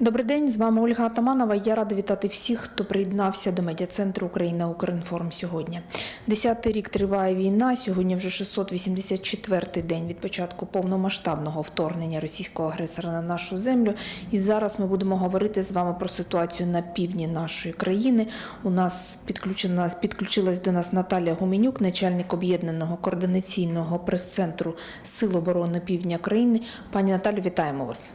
Добрий день, з вами Ольга Атаманова. Я рада вітати всіх, хто приєднався до медіа-центру Україна Укрінформ сьогодні. Десятий рік триває війна. Сьогодні вже 684-й день від початку повномасштабного вторгнення російського агресора на нашу землю. І зараз ми будемо говорити з вами про ситуацію на півдні нашої країни. У нас підключена підключилась до нас Наталія Гуменюк, начальник об'єднаного координаційного прес-центру Сил оборони Півдня країни. Пані Наталю, вітаємо вас.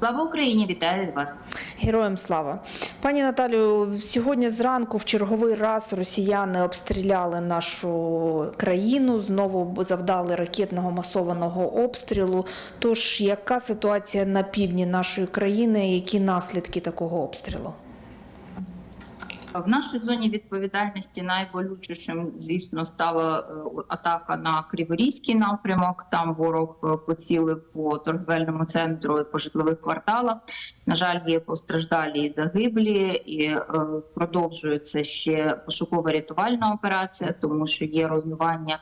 Слава Україні! Вітаю вас! Героям слава, пані Наталю. Сьогодні зранку в черговий раз росіяни обстріляли нашу країну. Знову завдали ракетного масованого обстрілу. Тож, яка ситуація на півдні нашої країни? Які наслідки такого обстрілу? В нашій зоні відповідальності найболючішим, звісно, стала е, атака на Криворізький напрямок. Там ворог е, поцілив по торговельному центру і по житлових кварталах. На жаль, є постраждалі і загиблі, і е, продовжується ще пошукова рятувальна операція, тому що є руйнування.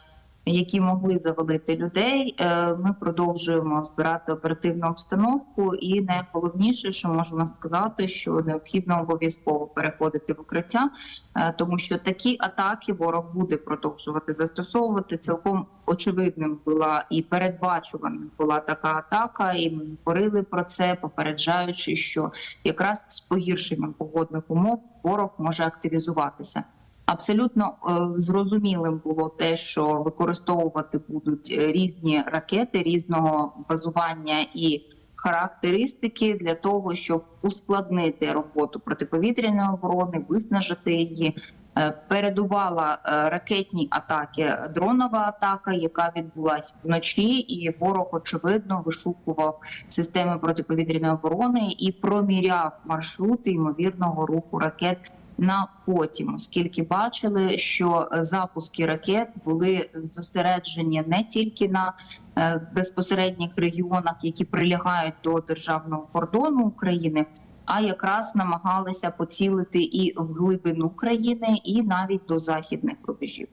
Які могли завалити людей, Е, ми продовжуємо збирати оперативну обстановку, і найголовніше, що можемо сказати, що необхідно обов'язково переходити в укриття, е, тому що такі атаки ворог буде продовжувати застосовувати. Цілком очевидним була і передбачуваним була така атака, і ми говорили про це, попереджаючи, що якраз з погіршенням погодних умов ворог може активізуватися. Абсолютно е, зрозумілим було те, що використовувати будуть е, різні ракети різного базування і характеристики для того, щоб ускладнити роботу протиповітряної оборони, виснажити її. Е, Передувала ракетні атаки, дронова атака, яка відбулася вночі, і ворог очевидно вишукував системи протиповітряної оборони і проміряв маршрути ймовірного руху ракет на потім, оскільки бачили, що запуски ракет були зосереджені не тільки на е, безпосередніх регіонах, які прилягають до державного кордону України, а якраз намагалися поцілити і в глибину країни, і навіть до західних рубежів.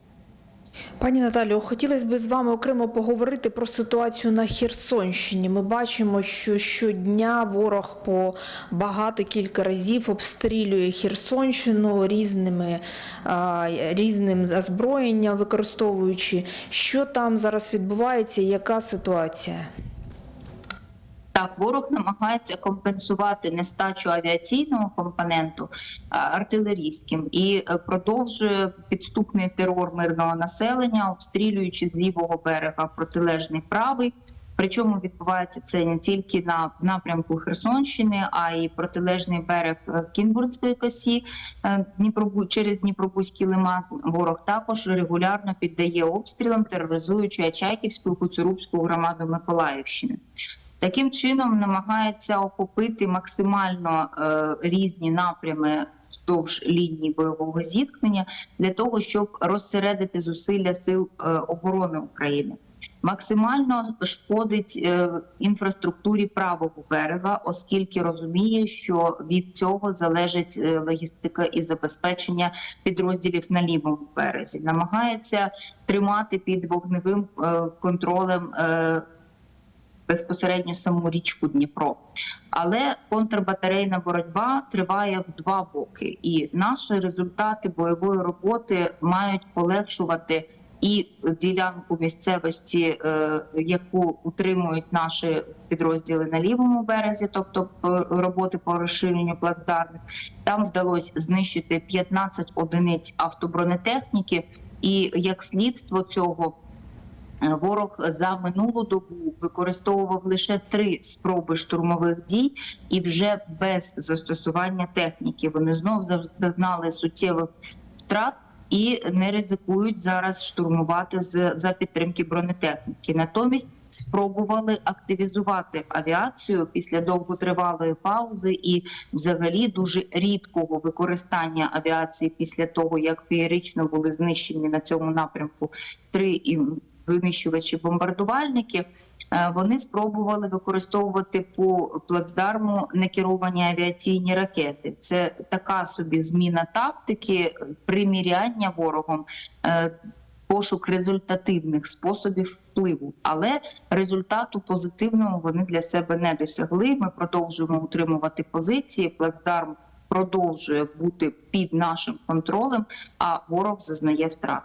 Пані Наталю, хотілося б з вами окремо поговорити про ситуацію на Херсонщині. Ми бачимо, що щодня ворог по багато кілька разів обстрілює Херсонщину різними різним озброєнням, використовуючи, що там зараз відбувається, яка ситуація? Так, ворог намагається компенсувати нестачу авіаційного компоненту артилерійським і е, продовжує підступний терор мирного населення, обстрілюючи з лівого берега протилежний правий. Причому відбувається це не тільки на напрямку Херсонщини, а й протилежний берег е, Кінбурзької косі е, Дніпробу через Дніпробузький лиман. Ворог також регулярно піддає обстрілам, тероризуючи Ачаківську і Куцурубську громаду Миколаївщини. Таким чином намагається охопити максимально е, різні напрями вздовж лінії бойового зіткнення для того, щоб розсередити зусилля сил е, оборони України. Максимально шкодить е, інфраструктурі правого берега, оскільки розуміє, що від цього залежить логістика і забезпечення підрозділів на лівому березі. Намагається тримати під вогневим контролем. Безпосередньо саму річку Дніпро. Але контрбатарейна боротьба триває в два боки, і наші результати бойової роботи мають полегшувати. І ділянку місцевості, е, яку утримують наші підрозділи на лівому березі, тобто роботи по розширенню плацдармів, там вдалося знищити 15 одиниць автобронетехніки, і як слідство цього Ворог за минулу добу використовував лише три спроби штурмових дій, і вже без застосування техніки вони знов зазнали суттєвих втрат і не ризикують зараз штурмувати з за підтримки бронетехніки. Натомість спробували активізувати авіацію після довготривалої паузи і, взагалі, дуже рідкого використання авіації після того, як феєрично були знищені на цьому напрямку три і винищувачі бомбардувальники. е, Вони спробували використовувати по плацдарму некеровані авіаційні ракети. Це така собі зміна тактики, приміряння ворогом е, пошук результативних способів впливу, але результату позитивного вони для себе не досягли. Ми продовжуємо утримувати позиції. Плацдарм продовжує бути під нашим контролем, а ворог зазнає втрат.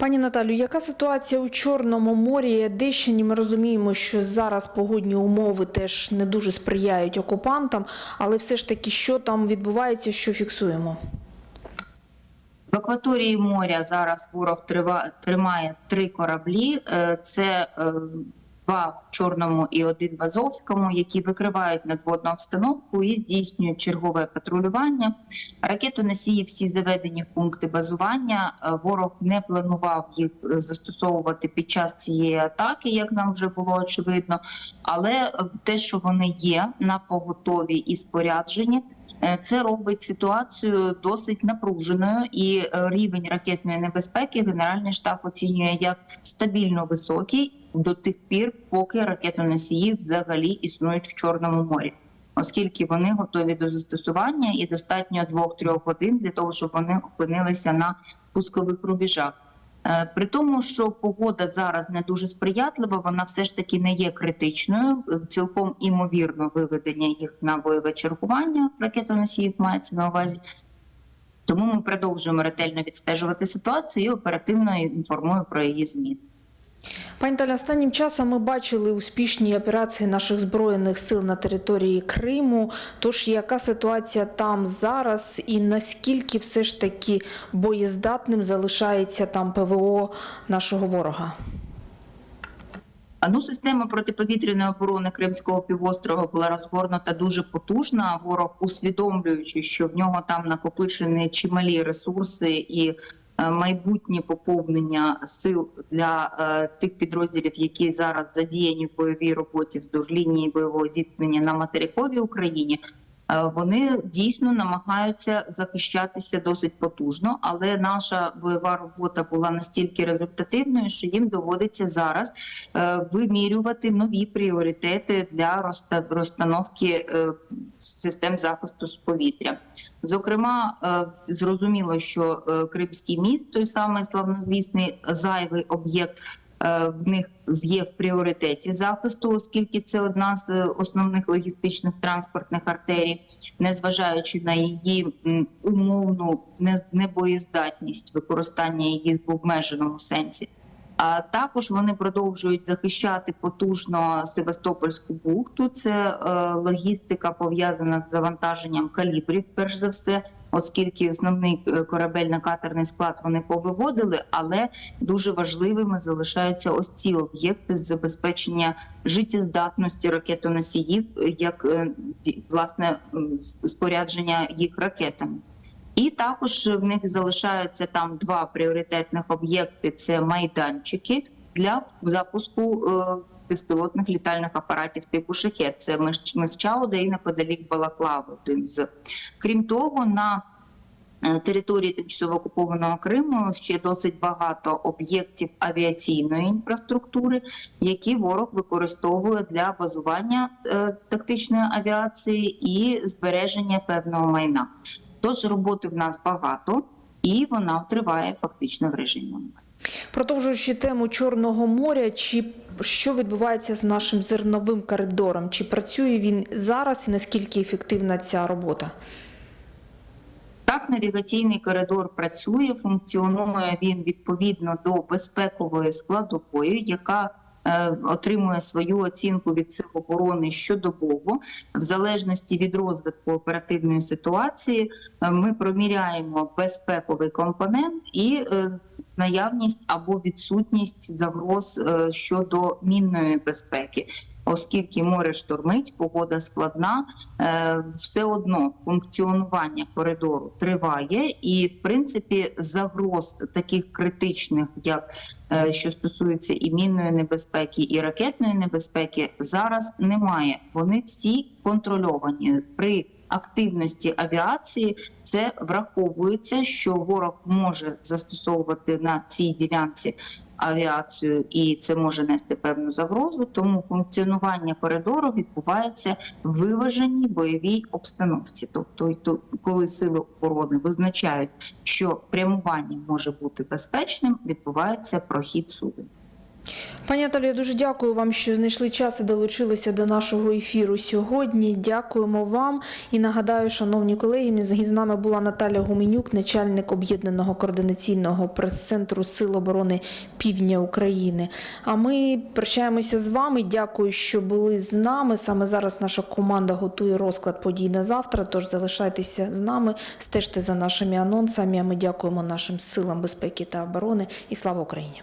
Пані Наталю, яка ситуація у Чорному морі Одещині? Ми розуміємо, що зараз погодні умови теж не дуже сприяють окупантам, але все ж таки, що там відбувається, що фіксуємо? В акваторії моря зараз ворог тримає три кораблі. Е, Це е, два в Чорному і один в Азовському, які викривають надводну обстановку і здійснюють чергове патрулювання. Ракетоносії всі заведені в пункти базування. Е, Ворог не планував їх е, застосовувати під час цієї атаки, як нам вже було очевидно. Але е, те, що вони є на поготові і споряджені, Е, Це робить ситуацію досить напруженою, і е, рівень ракетної небезпеки Генеральний штаб оцінює як стабільно високий до тих пір, поки ракетоносії взагалі існують в Чорному морі, оскільки вони готові до застосування і достатньо 2-3 годин для того, щоб вони опинилися на пускових рубежах. Е, При тому, що погода зараз не дуже сприятлива, вона все ж таки не є критичною. Е, Цілком імовірно виведення їх на бойове чергування ракетоносіїв мається на увазі. Тому ми продовжуємо ретельно відстежувати ситуацію і оперативно інформую про її зміни. Пані Таля, останнім часом ми бачили успішні операції наших збройних сил на території Криму. Тож яка ситуація там зараз, і наскільки все ж таки боєздатним залишається там ПВО нашого ворога? Ну, система протиповітряної оборони Кримського півострова була розгорнута дуже потужна. Ворог, усвідомлюючи, що в нього там накопичені чималі ресурси і майбутнє поповнення сил для е, тих підрозділів, які зараз задіяні в бойовій роботі вздовж лінії бойового зіткнення на материковій Україні. Е, Вони дійсно намагаються захищатися досить потужно, але наша бойова робота була настільки результативною, що їм доводиться зараз е, вимірювати нові пріоритети для розстановки е, систем захисту з повітря. Зокрема, зрозуміло, що Кримський міст, той самий славнозвісний зайвий об'єкт. Е, В них є в пріоритеті захисту, оскільки це одна з е, основних логістичних транспортних артерій, незважаючи на її умовну не- небоєздатність використання її в обмеженому сенсі. А також вони продовжують захищати потужно Севастопольську бухту. Це е, логістика пов'язана з завантаженням калібрів, перш за все, оскільки основний е, корабельно-катерний склад вони повиводили, але дуже важливими залишаються ось ці об'єкти з забезпечення життєздатності ракетоносіїв, е, як е, власне спорядження їх ракетами. І також в них залишаються там два пріоритетних об'єкти: це майданчики для запуску безпілотних літальних апаратів типу шахет. Це Месчауда і неподалік Балаклави. Крім того, на е, території тимчасово окупованого Криму ще досить багато об'єктів авіаційної інфраструктури, які ворог використовує для базування е, тактичної авіації і збереження певного майна. Тож роботи в нас багато, і вона триває фактично в режимі. Продовжуючи тему Чорного моря, чи що відбувається з нашим зерновим коридором? Чи працює він зараз і наскільки ефективна ця робота? Так, навігаційний коридор працює, функціонує він відповідно до безпекової складової, яка е, отримує свою оцінку від сил оборони щодобово, в залежності від розвитку оперативної ситуації. е, Ми проміряємо безпековий компонент і е, наявність або відсутність загроз е, щодо мінної безпеки. Оскільки море штормить, погода складна, е, все одно функціонування коридору триває, і в принципі загроз таких критичних, як е, що стосується і мінної небезпеки, і ракетної небезпеки, зараз немає. Вони всі контрольовані при активності авіації. Це враховується, що ворог може застосовувати на цій ділянці авіацію, і це може нести певну загрозу. Тому функціонування коридору відбувається в виваженій бойовій обстановці. Тобто, коли сили оборони визначають, що прямування може бути безпечним, відбувається прохід суден. Пані Наталію, я дуже дякую вам, що знайшли час і долучилися до нашого ефіру сьогодні. Дякуємо вам і нагадаю, шановні колеги, з нами була Наталя Гуменюк, начальник об'єднаного координаційного прес-центру Сил оборони Півдня України. А ми прощаємося з вами. Дякую, що були з нами. Саме зараз наша команда готує розклад подій на завтра. Тож залишайтеся з нами, стежте за нашими анонсами. А ми дякуємо нашим силам безпеки та оборони і слава Україні.